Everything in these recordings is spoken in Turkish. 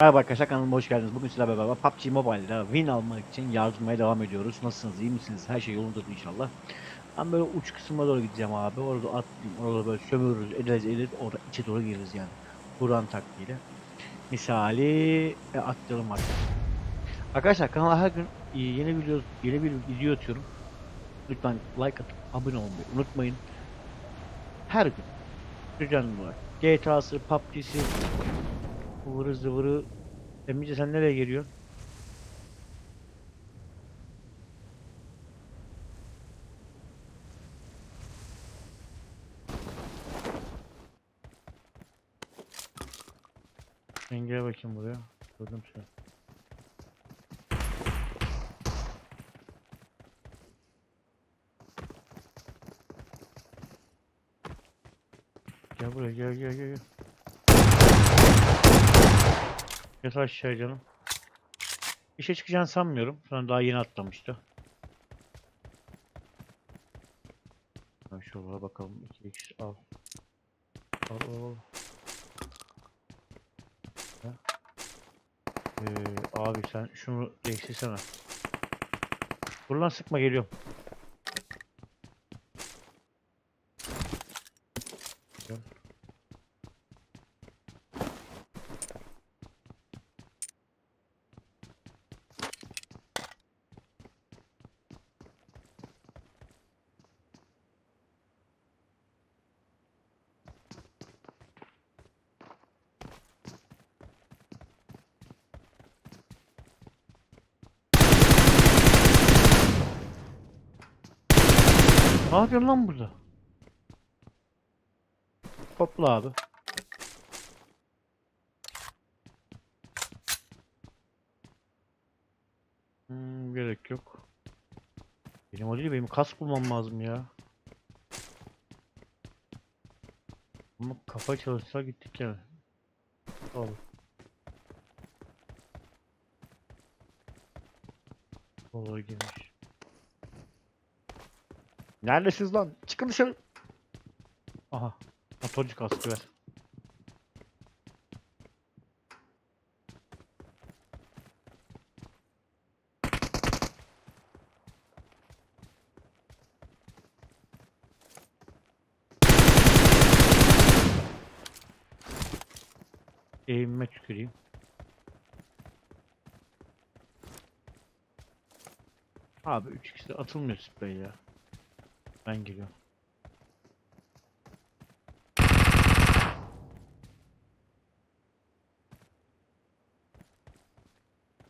Merhaba arkadaşlar kanalıma hoş geldiniz. Bugün sizlerle beraber PUBG Mobile'da win almak için yardımaya devam ediyoruz. Nasılsınız, iyi misiniz? Her şey yolundadır inşallah. Ben böyle uç kısma doğru gideceğim abi. Orada atlayayım, orada böyle sömürürüz, ederiz, ederiz. Orada içe doğru gireriz yani. Buran taktiğiyle. Misali e, atlayalım artık. Arkadaşlar kanala her gün e, yeni video, yeni bir video atıyorum. Lütfen like atıp abone olmayı unutmayın. Her gün düzenli olarak GTA'sı, PUBG'si, Vırı zıvırı. Emice sen nereye geliyorsun? Sen gel bakayım buraya. Gördüm seni. Gel buraya gel gel gel. gel. Yat aşağı canım. İşe çıkacağını sanmıyorum. Sonra daha yeni atlamıştı. Şuraya bakalım. 2x al. Al al al. Ee, abi sen şunu değiştirsene. Buradan sıkma geliyorum. Ne yapıyorsun lan burada? Topla abi. Hmm, gerek yok. Benim o değil, benim kask bulmam lazım ya. Ama kafa çalışsa gittik yani. Al. Olay girmiş. Neredesiniz lan? Çıkın dışarı. Aha. Motorcu kaskı ver. Eğimime tüküreyim. Abi 3x'de atılmıyor sprey ya. Ben geliyorum.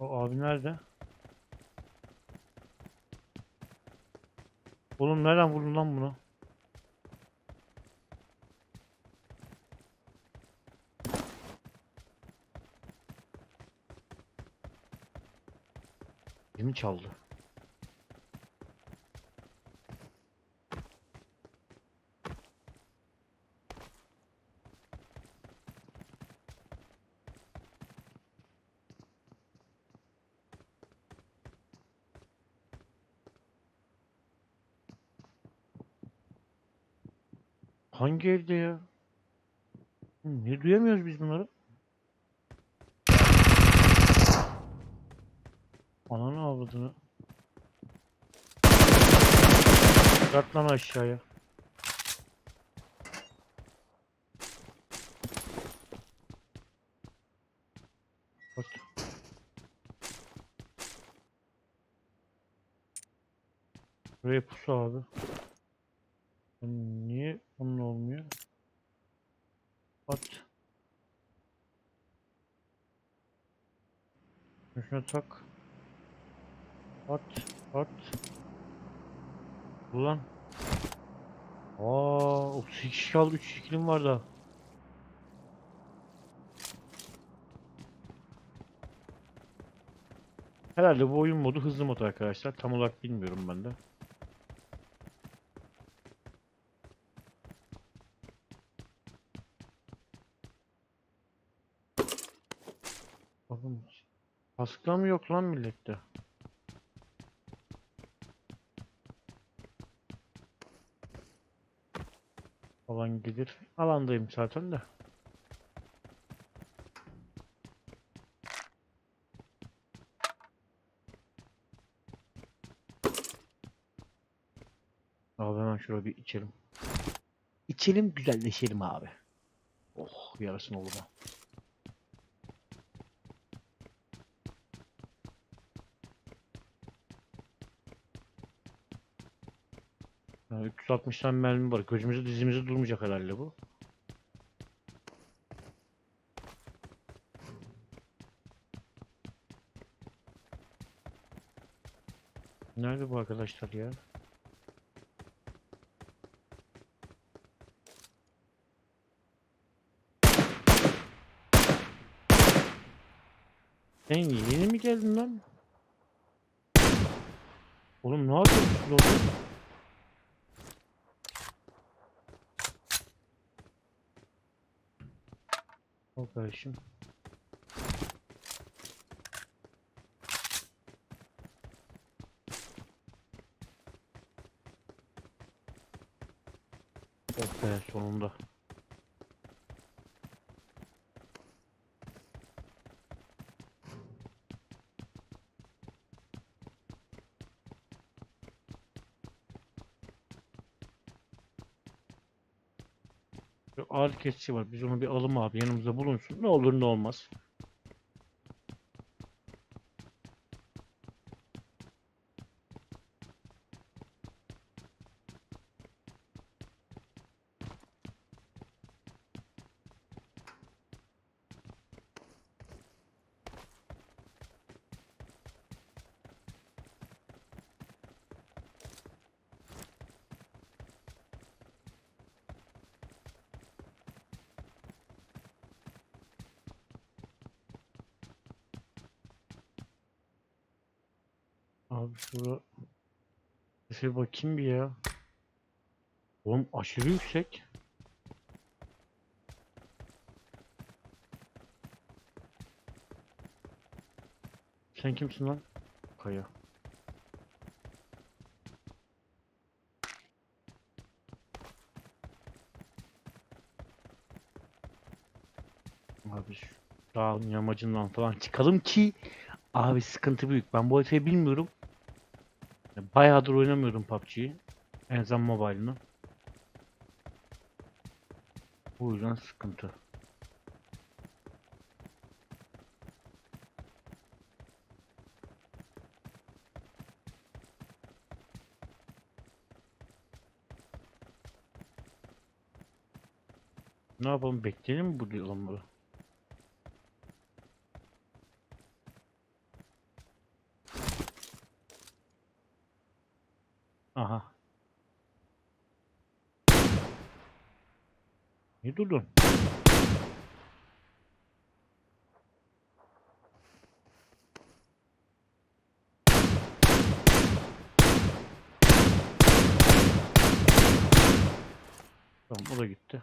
O abi nerede? Oğlum nereden vurdun lan bunu? Kimi çaldı? Hangi evde ya? Niye duyamıyoruz biz bunları? Ananı avradını. Yat lan aşağıya. Bak. Buraya pusu abi. Onun olmuyor? At. Şuna tak. At, at. Ulan. Aa, 32 kişi kaldı 3 ikilim var da. Herhalde bu oyun modu hızlı mod arkadaşlar. Tam olarak bilmiyorum ben de. Kaskı mı yok lan millette? Alan gelir. Alandayım zaten de. Abi hemen şuraya bir içelim. İçelim güzelleşelim abi. Oh yarasın oğluma. 360 tane mermi var. Gözümüzü dizimizi durmayacak herhalde bu. Nerede bu arkadaşlar ya? Sen yeni mi geldin lan? Oğlum ne yapıyorsun orada? Al kardeşim. Oh be sonunda. Ağır kesici var. Biz onu bir alalım abi. Yanımızda bulunsun. Ne olur ne olmaz. Abi şurada bir bakayım bir ya. Oğlum aşırı yüksek. Sen kimsin lan? Kaya. Abi şu dağın yamacından falan çıkalım ki Abi sıkıntı büyük. Ben bu haritayı bilmiyorum. Ya Bayağıdır oynamıyorum PUBG'yi. En azından mobile'ını. Bu yüzden sıkıntı. Ne yapalım bekleyelim mi bu adamları? Aha. Niye durdun? Tamam o da gitti.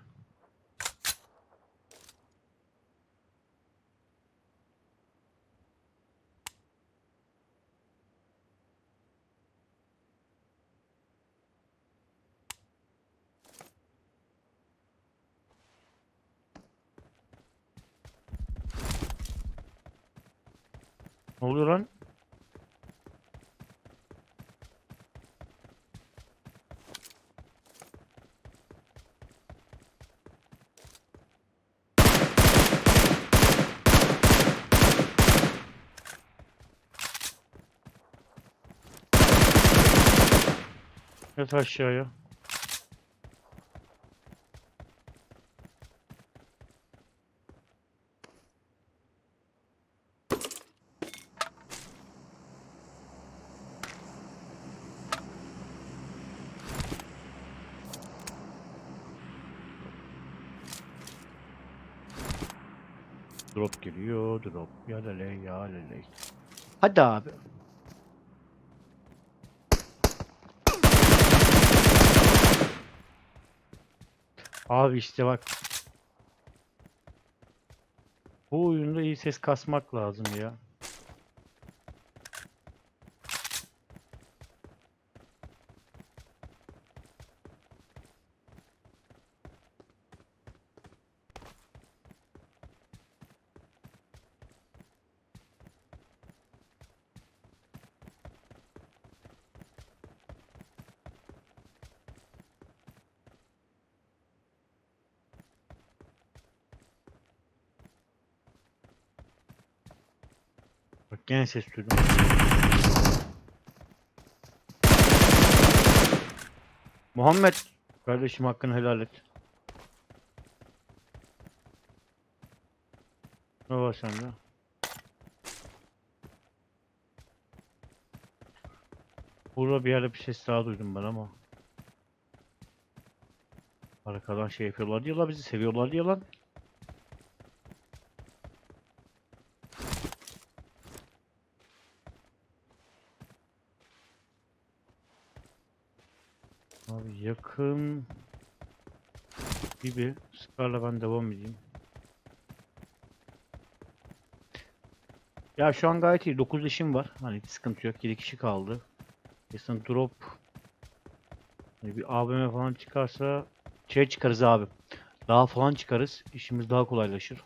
Ne oluyor lan? Yat aşağıya. Drop geliyor, drop. Ya lele, ya lele. Hadi abi. Abi işte bak. Bu oyunda iyi ses kasmak lazım ya. Gene ses duydum. Muhammed kardeşim hakkını helal et. Ne var sende? Burada bir yerde bir ses daha duydum ben ama. Arkadan şey yapıyorlar diyorlar bizi seviyorlar diyor Abi yakın gibi. Scar'la ben devam edeyim. Ya şu an gayet iyi. 9 işim var. Hani sıkıntı yok. 7 kişi kaldı. Kesin drop hani bir AVM falan çıkarsa şey çıkarız abi. Daha falan çıkarız. İşimiz daha kolaylaşır.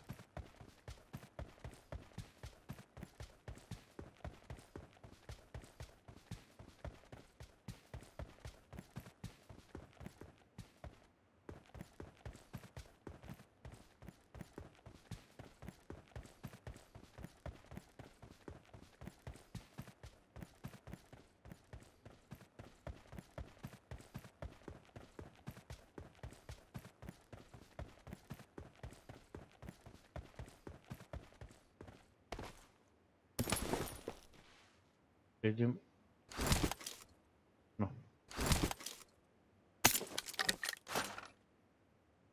Dedim.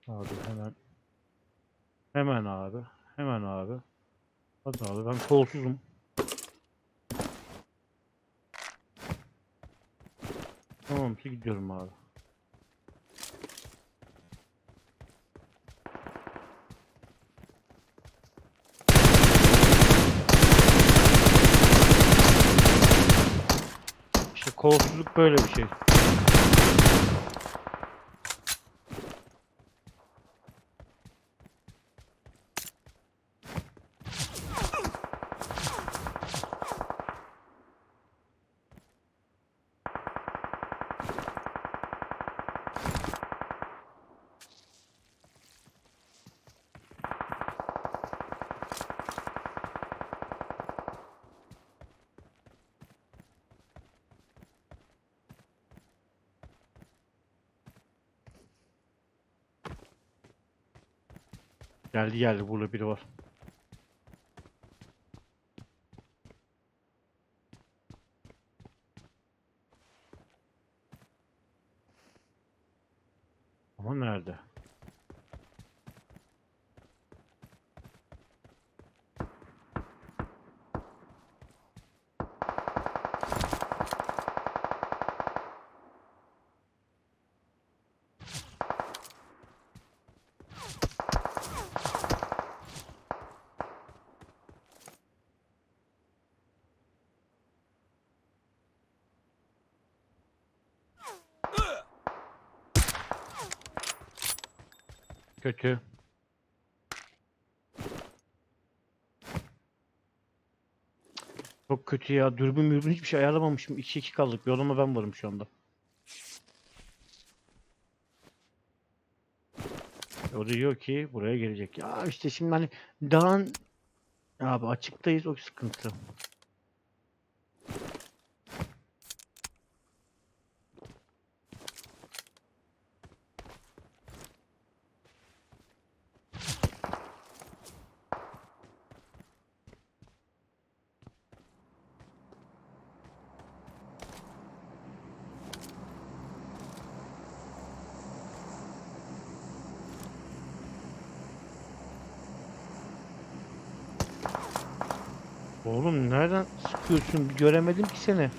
Abi hemen. Hemen abi. Hemen abi. Hadi abi ben kolsuzum. Tamam ki gidiyorum abi İşte kolsuzluk böyle bir şey. Geldi geldi burada biri var. Ama nerede? Kötü. Çok kötü ya. Dürbün mürbün hiçbir şey ayarlamamışım. 2-2 kaldık. Bir olama ben varım şu anda. O diyor ki buraya gelecek. Ya işte şimdi hani dağın abi açıktayız o sıkıntı. Oğlum nereden sıkıyorsun? Göremedim ki seni.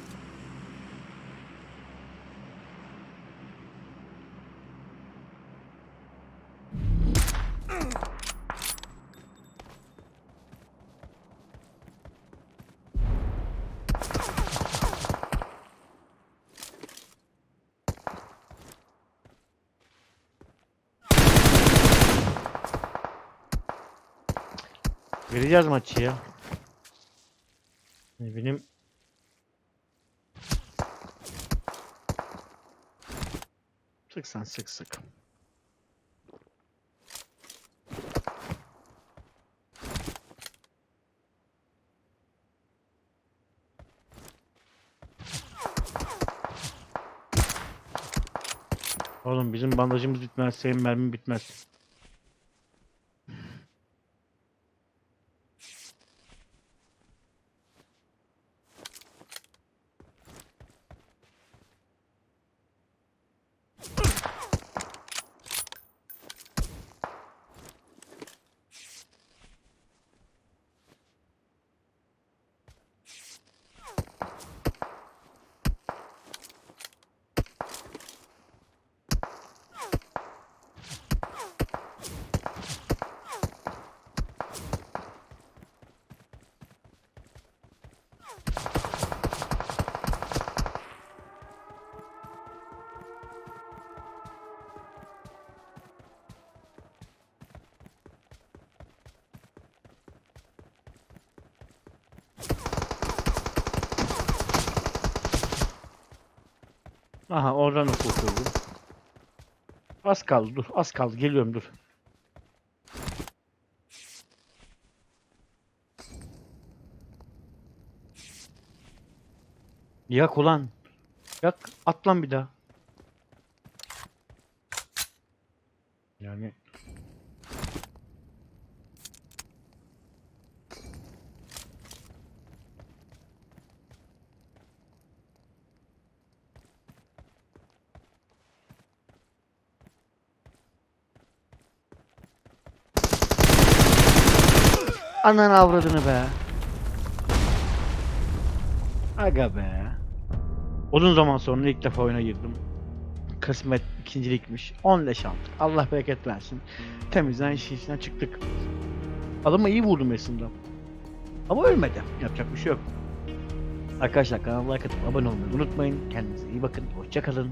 Vereceğiz maçı ya bileyim. Sık sen sık sık. Oğlum bizim bandajımız bitmez, senin mermin bitmez. Aha oradan da kurtuldum. Az kaldı dur, az kaldı geliyorum dur. Yak ulan. Yak atlan bir daha. Yani Anan avradını be. Aga be. Uzun zaman sonra ilk defa oyuna girdim. Kısmet ikincilikmiş. 10 leş aldık. Allah bereket versin. Temizden işin içinden çıktık. Adamı iyi vurdum aslında. Ama ölmedi. Yapacak bir şey yok. Arkadaşlar kanala like atıp abone olmayı unutmayın. Kendinize iyi bakın. Hoşçakalın.